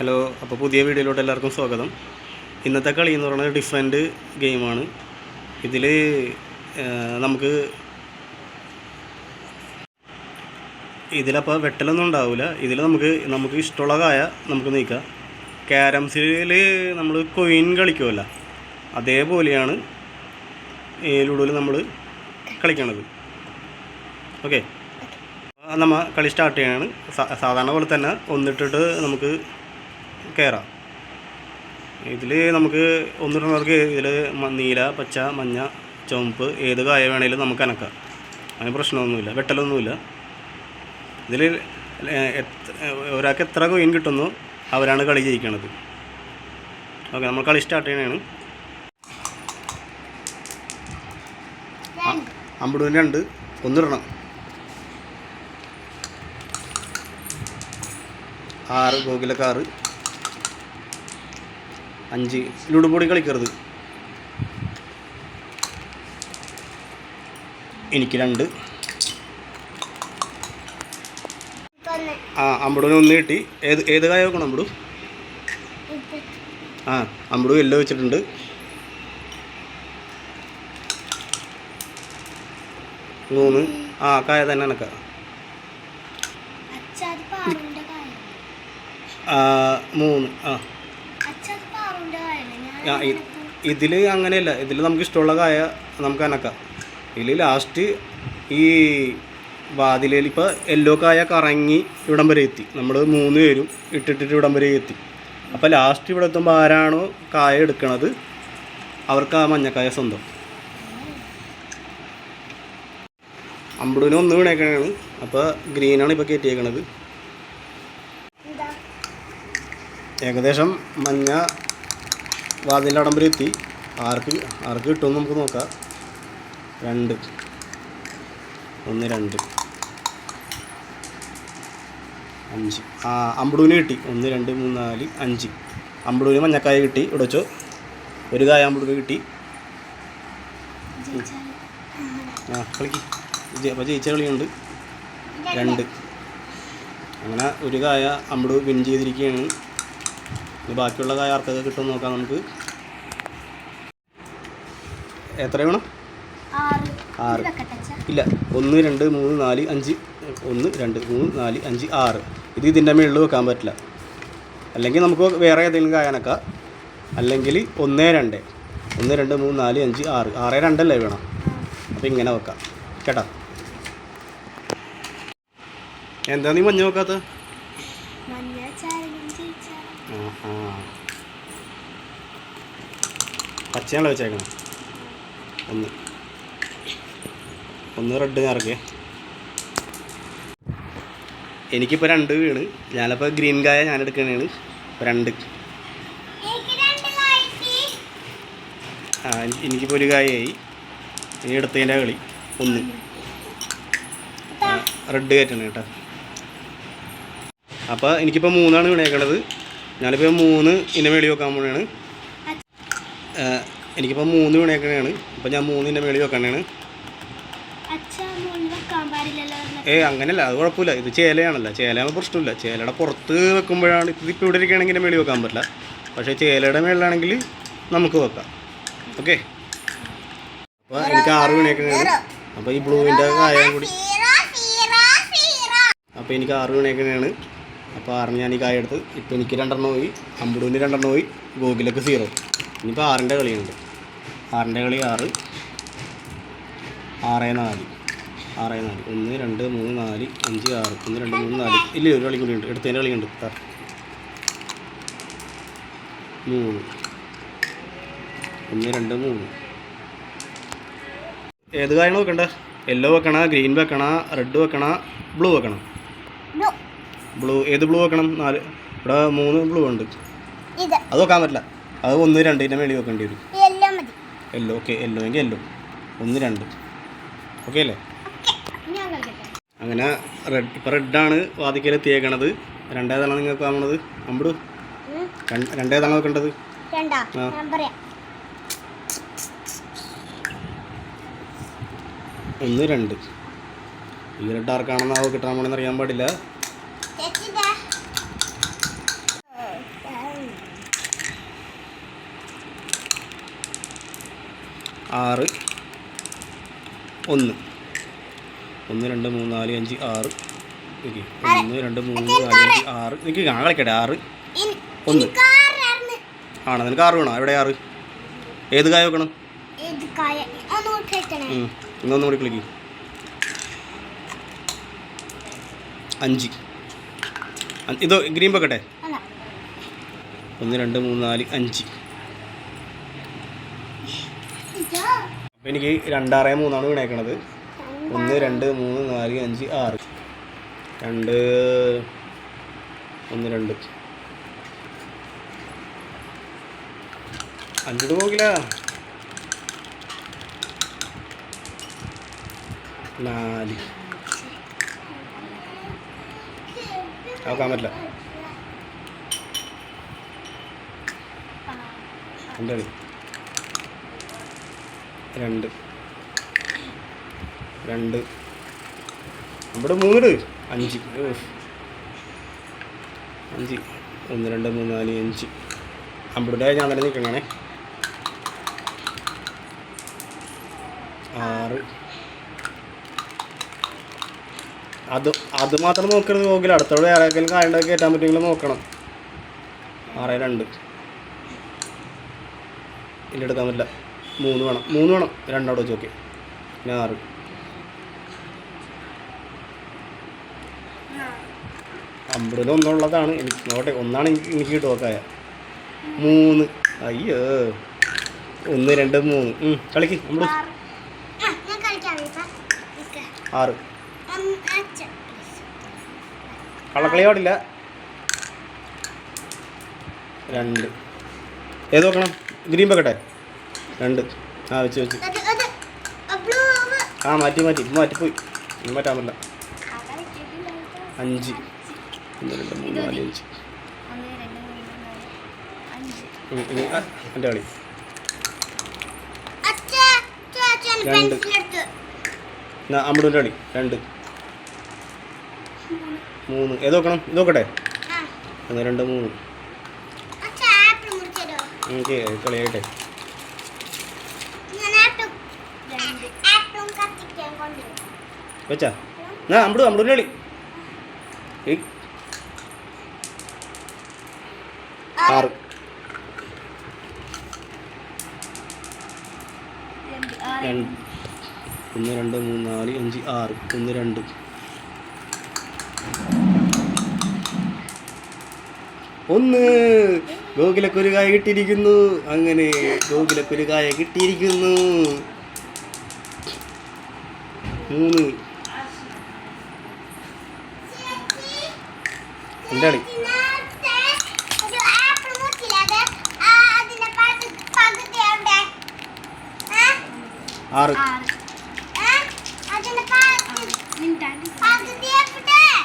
Hello അപ്പോൾ പുതിയ വീഡിയോയിലോട്ട് എല്ലാവർക്കും സ്വാഗതം. ഇന്നത്തെ കളി എന്ന് പറയുന്നത് ഡിഫറെന്റ് ഗെയിമാണ്. ഇതിൽ നമുക്ക് ഇതിലപ്പോൾ വെട്ടലൊന്നും ഉണ്ടാവില്ല ഇതിൽ നമുക്ക് നമുക്ക് ഇഷ്ടമുള്ള കായ നമുക്ക് നീക്കാം. ക്യാരംസിൽ നമ്മൾ കൊയിൻ കളിക്കുമല്ല അതേപോലെയാണ് ഈ ലുഡോയിൽ നമ്മൾ കളിക്കണത്. ഓക്കെ? നമ്മൾ കളി സ്റ്റാർട്ട് ചെയ്യാണ്. സാധാരണ പോലെ തന്നെ ഒന്നിട്ടിട്ട് നമുക്ക് കയറാം. ഇതിൽ നമുക്ക് ഒന്നിടുന്നവർക്ക് ഇതിൽ നീല പച്ച മഞ്ഞ ചുവപ്പ് ഏത് കായ വേണേലും നമുക്ക് അനക്കാം. അതിന് പ്രശ്നമൊന്നുമില്ല. വെട്ടലൊന്നുമില്ല. ഇതിൽ ഒരാൾക്ക് എത്ര കൊയിൻ കിട്ടുന്നു അവരാണ് കളി ജയിക്കണത്. ഓക്കെ നമ്മൾ കളി സ്റ്റാർട്ട് ചെയ്യണതാണ് അമ്പടൂന് രണ്ട്. ഒന്നിടണം. ആറ് ഗോകുലക്കാറ്. അഞ്ച്. ലുടുപൊടി കളിക്കരുത്. എനിക്ക് രണ്ട്. ആ അമ്പടൂന് ഒന്ന് കിട്ടി. ഏത് ഏത് കായ വെക്കണം അമ്പടു? ആ അമ്പടു എല്ലോ വെച്ചിട്ടുണ്ട്. മൂന്ന്. ആ കായ തന്നെ എനക്ക മൂന്ന്. ആ അച്ഛത് പാറുന്റെ കായാണ് ആ, ഞാൻ ഇ- ഇതിൽ അങ്ങനെയല്ല. ഇതിൽ നമുക്ക് ഇഷ്ടമുള്ള കായ നമുക്ക് അനക്കാം. ഇതിൽ ലാസ്റ്റ് ഈ വാതിലയിൽ ഇപ്പോൾ യെല്ലോ കായ കറങ്ങി ഇവിടം വരെ എത്തി. നമ്മൾ മൂന്ന് പേരും ഇട്ടിട്ടിട്ട് ഇവിടം വരെ എത്തി. അപ്പോൾ ലാസ്റ്റ് ഇവിടെ എത്തുമ്പോൾ ആരാണോ കായ എടുക്കണത് അവർക്ക് ആ മഞ്ഞക്കായ സ്വന്തം. അമ്പടൂന് ഒന്ന് വീണേക്കണാണ്. അപ്പോൾ ഗ്രീനാണ് ഇപ്പോൾ കയറ്റിയേക്കണത്. ഏകദേശം മഞ്ഞ വാതിലിന്റെ അടം വരെ എത്തി. ആർക്ക് ആർക്ക് കിട്ടുമെന്ന് നമുക്ക് നോക്കാം. രണ്ട്. ഒന്ന് രണ്ട്. അഞ്ച്. ആ അമ്പടൂന് കിട്ടി. ഒന്ന് രണ്ട് മൂന്ന് നാല് അഞ്ച്. അമ്പടൂന് മഞ്ഞക്കായ കിട്ടി. ഇവിടെ വെച്ചോ. ഒരു കായ അമ്പടൂന് കിട്ടി. ആ കളിക്ക്. അപ്പോൾ ജയിച്ച കളിയുണ്ട്. രണ്ട്. അങ്ങനെ ഒരു കായ അമ്പടൂ വിൻ ചെയ്തിരിക്കുകയാണ്. ഇനി ബാക്കിയുള്ള കായ ആർക്കൊക്കെ കിട്ടുമെന്ന് നോക്കാം നമുക്ക്. എത്ര വേണം? ആറ്. ഇത് ഇല്ല ഒന്ന് രണ്ട് മൂന്ന് നാല് അഞ്ച് ഒന്ന് രണ്ട് മൂന്ന് നാല് അഞ്ച് ആറ്. ഇത് ഇതിന്റെ മുകളിൽ വെക്കാൻ പറ്റില്ല. അല്ലെങ്കിൽ നമുക്ക് വേറെ ഏതെങ്കിലും കായനക്കാം. അല്ലെങ്കിൽ ഒന്ന് രണ്ട്. ഒന്ന് രണ്ട് മൂന്ന് നാല് അഞ്ച് ആറ്. ആറ് രണ്ടല്ലേ വേണം. അപ്പോൾ ഇങ്ങനെ വെക്കാം. കേട്ടോ? എന്താ നീ മഞ്ഞ വെക്കാത്ത പച്ചയാണല്ലോ വെച്ചേക്കണം. ഒന്ന്. ഒന്ന് റെഡ് നിറക്കേ എനിക്കിപ്പോൾ രണ്ട് വീണ്. ഞാനിപ്പോൾ ഗ്രീൻ കായ ഞാൻ എടുക്കണേണ്. രണ്ട്. ആ എനിക്ക് എനിക്കിപ്പോൾ ഒരു കായയായി ഇനി എടുത്തതിന്റെ കളി. ഒന്ന്. റെഡ് കയറ്റണം കേട്ടോ. അപ്പോൾ എനിക്കിപ്പോൾ മൂന്നാണ് വീണേക്കണത്. ഞാനിപ്പോൾ മൂന്ന് ഇതിന്റെ മേളി വെക്കാൻ പോണേണ്. എനിക്കിപ്പോൾ മൂന്ന് വീണേക്കണേണ് അപ്പോൾ ഞാൻ മൂന്നിന്റെ മേളി വെക്കണേണ്. ഏ അങ്ങനെയല്ല അത് കുഴപ്പമില്ല. ഇത് ചേലയാണല്ലോ. ചേലയാകുമ്പോൾ പ്രശ്നമില്ല. ചേലയുടെ പുറത്ത് വെക്കുമ്പോഴാണ് ഇതിപ്പോൾ ഇവിടെ ഇരിക്കുകയാണെങ്കിൽ മേളിൽ മേളി വെക്കാൻ പറ്റില്ല. പക്ഷേ ചേലയുടെ മേളിലാണെങ്കിൽ നമുക്ക് വെക്കാം. ഓക്കെ? അപ്പോൾ എനിക്ക് ആറ് വീണേക്കണേണ് അപ്പോൾ ഈ ബ്ലൂവിന്റെ കായം കൂടി അപ്പോൾ എനിക്ക് ആറ് വീണേക്കണേണ് അപ്പോൾ ആറിന് ഞാൻ ഈ കായ എടുത്ത് ഇപ്പോൾ എനിക്ക് രണ്ടെണ്ണം പോയി. അമ്പടൂന് രണ്ടെണ്ണം പോയി. ഗോകുലക്ക് സീറോ. ഇനിയിപ്പോൾ ആറിന്റെ കളിയുണ്ട്. ആറിന്റെ കളി ആറ്. ആറ് നാല്. ആറ് നാല്. ഒന്ന് രണ്ട് മൂന്ന് നാല് അഞ്ച് ആറ്. ഒന്ന് രണ്ട് മൂന്ന് നാല്. ഇല്ല ഒരു കളി കൂടി ഉണ്ട്. എടുത്തതിന്റെ കളിയുണ്ട്. മൂന്ന്. ഒന്ന് രണ്ട് മൂന്ന്. ഏത് കാര്യങ്ങൾ വെക്കണ്ട? യെല്ലോ വെക്കണ ഗ്രീൻ വെക്കണ റെഡ് വെക്കണ ബ്ലൂ വെക്കണം? ബ്ലൂ. ഏത് ബ്ലൂ വെക്കണം? നാല്. ഇവിടെ മൂന്ന് ബ്ലൂ ഉണ്ട്. അത് വെക്കാൻ പറ്റില്ല. അത് ഒന്ന് രണ്ടിന്റെ മേളിൽ വെക്കേണ്ടി വരും. എല്ലോ ഓക്കെ എല്ലോ എങ്കിൽ എല്ലോ ഒന്ന് രണ്ട്. ഓക്കെ അല്ലേ? അങ്ങനെ റെഡ് ഇപ്പോൾ റെഡാണ് വാതിക്കൽ എത്തിയേക്കണത്. രണ്ടേതാണ് നിങ്ങൾക്ക് കാണുന്നത് അമ്പടു. രണ്ടേതാണ് വെക്കേണ്ടത്. ഒന്ന് രണ്ട്. ഈ റെഡ് ആർക്കാണെന്നാവോ കിട്ടാൻ പോണെന്ന് അറിയാൻ പാടില്ല. ആറ്. ഒന്ന്. ഒന്ന് രണ്ട് മൂന്ന് നാല് അഞ്ച് ആറ്. ഒന്ന് രണ്ട് മൂന്ന് നാല് അഞ്ച് ആറ്. നിൽക്കുക ഞാൻ കളിക്കട്ടെ. ആറ്. ഒന്ന്. ആണോ? നിനക്ക് ആറ് വേണോ? എവിടെ ആറ്? ഏത് കായ വെക്കണം. ഇന്നൊന്നും കൂടി ക്ലിക്ക് അഞ്ച്. ഇതോ ഗ്രീൻ വെക്കട്ടെ? ഒന്ന് രണ്ട് മൂന്ന് നാല് അഞ്ച് ഇതോ അപ്പം എനിക്ക് രണ്ടാറേ മൂന്നാണ് വീണേക്കണത്. ഒന്ന് രണ്ട് മൂന്ന് നാല് അഞ്ച് ആറ്. രണ്ട് ഒന്ന് രണ്ട്. അഞ്ചിട്ട് പോകില്ല. നാല്. നോക്കാൻ പറ്റില്ല. കളി രണ്ട്. രണ്ട്. ഇവിടെ മൂന്നിട്. അഞ്ച്. അഞ്ച്. ഒന്ന് രണ്ട് മൂന്ന് നാല് അഞ്ച്. അമ്പിടെ ഞാൻ തന്നെ നിൽക്കണേ. ആറ്. അത് അത് മാത്രം നോക്കരുത് നോക്കില്ല അടുത്തോടെ ആരെങ്കിലും കായണ്ടൊക്കെ കയറ്റാൻ പറ്റുമെങ്കിൽ നോക്കണം. ആറ് രണ്ട്. ഇല്ല എടുക്കാൻ പറ്റില്ല. മൂന്ന് വേണം. മൂന്ന് വേണം. രണ്ടവിടെ വെച്ച് ഓക്കെ പിന്നെ ആറ്. അമ്പതിൽ ഒന്നുള്ളതാണ്. എനിക്ക് നോട്ടെ ഒന്നാണ് എനിക്ക് ടോക്കായ മൂന്ന്. അയ്യോ. ഒന്ന് രണ്ട് മൂന്ന്. കളിക്ക് നമ്മൾ ആറ്. ആ, ഞാൻ കളിക്കാം. ഇപ്പൊ. നിക്ക്. ആറ്. ഒന്ന് അച്ഛൻ. കള്ളക്കളി പാടില്ല. രണ്ട്. ഏത് നോക്കണം ഗ്രീൻ വെക്കട്ടെ. രണ്ട്. ആ വെച്ച് വെച്ച്. ആ മാറ്റി മാറ്റി. ഇപ്പം മാറ്റിപ്പോയി. ഇനി മാറ്റാൻ പറ്റില്ല. അഞ്ച്. ഒന്ന് രണ്ട് മൂന്ന് നാല് അഞ്ച്. എന്റെ കളി. രണ്ട്. അമ്പൂന്റെ കളി. രണ്ട്. മൂന്ന്. ഏത് നോക്കണം? ഇത് നോക്കട്ടെ? ഒന്ന് രണ്ട് മൂന്ന്? എനിക്ക് കളിയായിട്ടെ വെച്ചാ. എന്നാ അമ്പടു അമ്പൂന്റെ കളി. ആറ്. ഒന്ന് രണ്ട് മൂന്ന് നാല് അഞ്ച് ആറ്. ഒന്ന് രണ്ട്. ഒന്ന്. ഗോകുലക്കുരുകായ കിട്ടിയിരിക്കുന്നു. അങ്ങനെ ഗോകുലക്കുരുകായ കിട്ടിയിരിക്കുന്നു മൂന്ന് എന്റെ കളി ഇതിനകത്ത് ഒരു apple മുറിച്ചില്ലേ, അത് ആ, അതിന്റെ പകുതി- പകുതി എവിടെ? എന്താണ് ആറ്?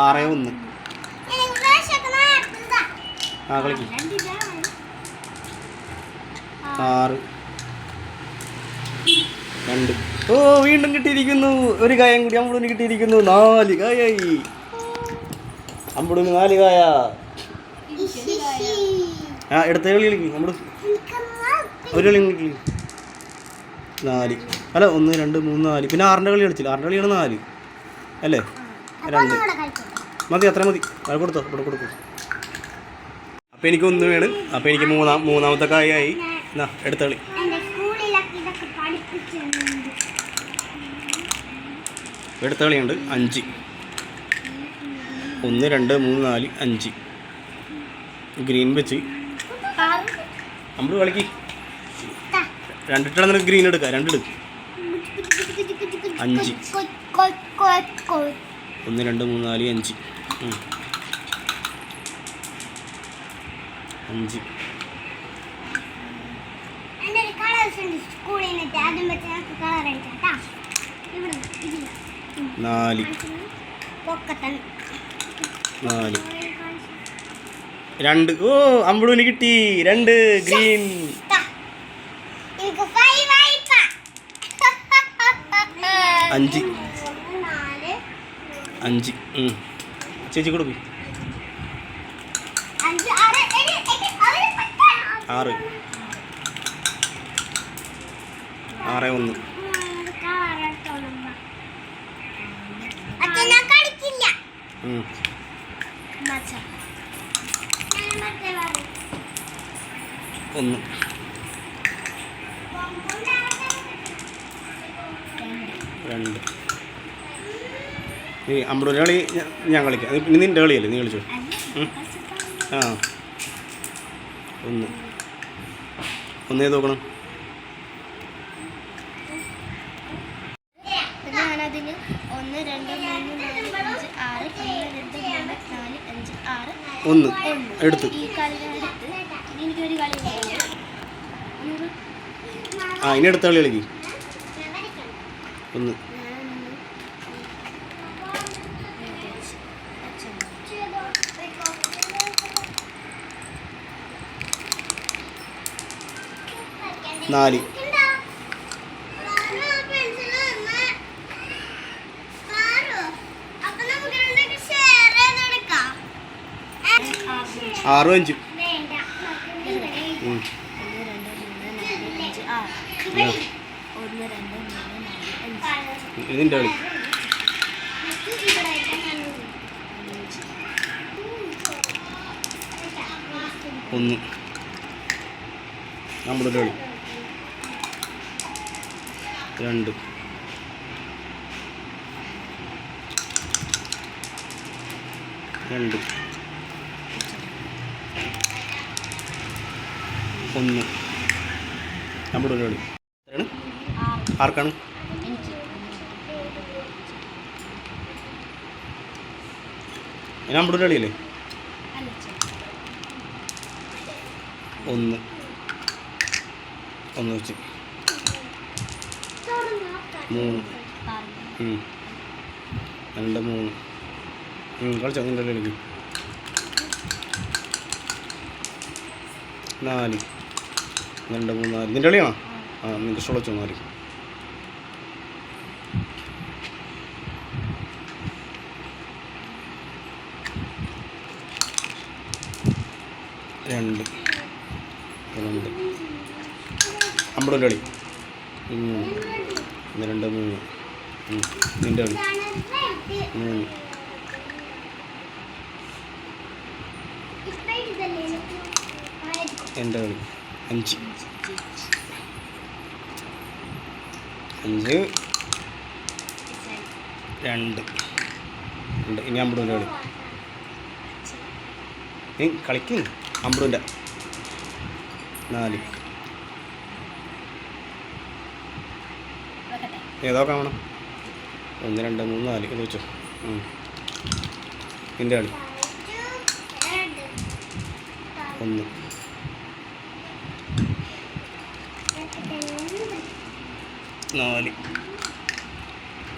ആറ് ഒന്ന്. ആറ് രണ്ട് ഓ വീണ്ടും കിട്ടിയിരിക്കുന്നു. ഒരു കായം കൂടി അമ്പുടിന് കിട്ടിയിരിക്കുന്നു. നാല് കായായി. അമ്പുടിന് നാല് കായ. ആ എടുത്ത കളി കളിക്കും നമ്മൾ ഒരു കളി കളി നാല്. അല്ല ഒന്ന് രണ്ട് മൂന്ന് നാല്. പിന്നെ ആറിന്റെ കളി കളിച്ചില്ല? ആറിന്റെ കളിയാണ് നാല്. അല്ലേ? രണ്ട്. മതി അത്ര മതി. അത് കൊടുത്തോ ഇവിടെ കൊടുക്കും. അപ്പോൾ എനിക്ക് ഒന്ന് വേണം. അപ്പോൾ എനിക്ക് മൂന്നാം മൂന്നാമത്തെ കായായി. എന്നാ എടുത്ത കളി. എടുത്ത കളിയുണ്ട് അഞ്ച്. ഒന്ന് രണ്ട് മൂന്ന് നാല് അഞ്ച്. ഗ്രീൻ വെച്ച്. നമ്മൾ കളിക്ക്. രണ്ടിട്ടാണ് ഗ്രീൻ എടുക്കുക രണ്ടെടുക്ക് അഞ്ച്. ഒന്ന് രണ്ട് മൂന്ന് നാല് അഞ്ച്. അഞ്ച്. സ്കൂളിൽ കളർ ഇവിടെ നാല്. നാല്. രണ്ട്. ഓ അമ്പളൂന് കിട്ടി. രണ്ട് ഗ്രീൻ. അഞ്ച്. അഞ്ച്. ചേച്ചി പത്ത് ആറ്. ആറ് ഒന്ന് അച്ഛൻ ഞാൻ കളിക്കില്ല ഉം. ഞാൻ മറ്റേ പറയും ഒന്ന്. രണ്ട്. ഈ അമ്പത് കളി ഞാൻ കളിക്കാം. ഇനി നിന്റെ കളിയല്ലേ? നീ കളിച്ചു? ആ. ഒന്ന്. ഒന്ന് ഏത് നോക്കണം ഞാനതിന് ഒന്ന് രണ്ട് മൂന്ന് നാല് അഞ്ച് ആറ് ഒന്ന് രണ്ട് മൂന്ന് നാല് അഞ്ച് ആറ് ഒന്ന് ഒന്ന് എടുത്ത് ഈ കളി ഞാൻ എടുത്ത് ഇനി എനിക്കൊരു കളി കൂടി ഉണ്ട്. എടുത്ത്. ആ ഇനി അടുത്ത കളി കളിക്ക്. ഒന്ന്. നാല് ആറും അഞ്ചും ഉം. ഒന്ന് രണ്ട് മൂന്ന് നാല് അഞ്ച് ആറ് ഒന്ന് രണ്ട് മൂന്ന് നാല് അഞ്ച്. അഞ്ചും നിന്റെ കളി ഒന്ന്. നമ്മുടെ കളി രണ്ട്. രണ്ട്. ഒന്ന്. നമ്മുടെ ഒരു കളി. ആർക്കാണ്? നമ്മുടെ ഒരു കളിയല്ലേ? ഒന്ന്. ഒന്ന് വെച്ച്. മൂന്ന്. രണ്ട് മൂന്ന്. കളിച്ചോ? നിന്റെ കളിക്ക്. നാല്. രണ്ട് മൂന്ന് നാല്. നിന്റെ കളിയാണോ ആ നിന്റെ ഇഷ്ടമുള്ള നാല് രണ്ട്. രണ്ട്. അമ്പത് കളി. ഒന്ന് രണ്ട് മൂന്ന്. നിന്റെ കളി മൂന്ന് എന്റെ കളി അഞ്ച്. അഞ്ച്. രണ്ട്. രണ്ട്. ഇനി അമ്പതിന്റെ കളി നീ കളിക്കും. അമ്പതിന്റെ. നാല്. ഏതാ കാണണം? ഒന്ന് രണ്ട് മൂന്ന് നാല്. ഇത് വെച്ചോ. നിന്റെ കളി ഒന്ന്. നാല്.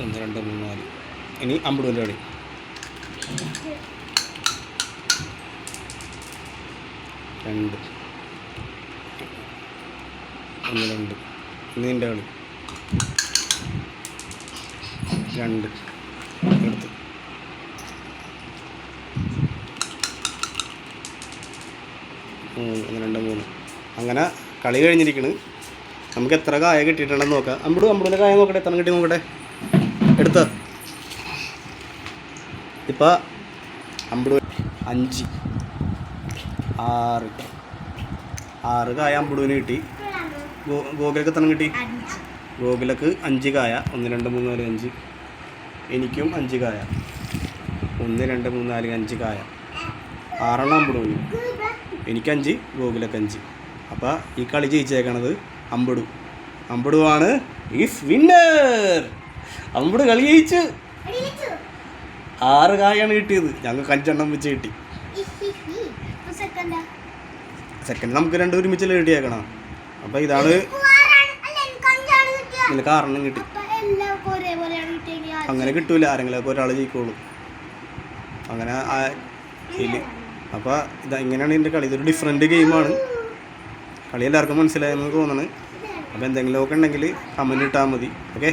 ഒന്ന് രണ്ട് മൂന്ന് നാല്. ഇനി അമ്പതിന്റെ കളി. രണ്ട്. ഒന്ന് രണ്ട്. നീന്റെ കളി. രണ്ട്. എടുത്ത്. മൂന്ന് ഒന്ന് രണ്ട് മൂന്ന്. അങ്ങനെ കളി കഴിഞ്ഞിരിക്കണ്. നമുക്ക് എത്ര കായ കിട്ടിയിട്ടുണ്ടെന്ന് നോക്കാം. അമ്പടു അമ്പടിന്റെ കായ നോക്കട്ടെ എത്ര കിട്ടി നോക്കട്ടെ? എടുത്ത. ഇപ്പം അമ്പടു അഞ്ച്. ആറ്. ആറ് കായ അമ്പടുവിന് കിട്ടി. ഗോകുലക്ക് എത്ര കിട്ടി? ഗോകുലക്ക് അഞ്ച് കായ. ഒന്ന് രണ്ട് മൂന്ന് നാല് അഞ്ച്. എനിക്കും അഞ്ച് കായ. ഒന്ന് രണ്ട് മൂന്ന് നാല് അഞ്ച് കായ. ആറെണ്ണം എനിക്ക് എനിക്കഞ്ച് ഗോകുലക്ക് അഞ്ച് അപ്പോൾ ഈ കളി ജയിച്ചേക്കണത് അമ്പടു. അമ്പടുവാണ് ഈസ് വിന്നർ അമ്പട് കളി ജയിച്ചു. ആറ് കായാണ് കിട്ടിയത്. ഞങ്ങൾക്ക് അഞ്ചെണ്ണം വെച്ച് കിട്ടി. സെക്കൻഡാ നമുക്ക് രണ്ട് ഒരുമിച്ചല്ലേ കിട്ടിയേക്കണം അപ്പോൾ ഇതാണ് നിനക്ക് ആറെണ്ണം കിട്ടി. അങ്ങനെ കിട്ടൂല. ആരെങ്കിലും ഒരാൾ ജയിക്കുള്ളൂ അങ്ങനെ അപ്പോൾ ഇതാ ഇങ്ങനെയാണ് ഇതിന്റെ കളി. ഇതൊരു ഡിഫറെന്റ് ഗെയിമാണ് കളി എല്ലാവർക്കും മനസ്സിലായെന്ന് തോന്നുന്നു. അപ്പോൾ എന്തെങ്കിലുമൊക്കെ ഉണ്ടെങ്കിൽ കമന്റ് ഇട്ടാൽ മതി. ഓക്കെ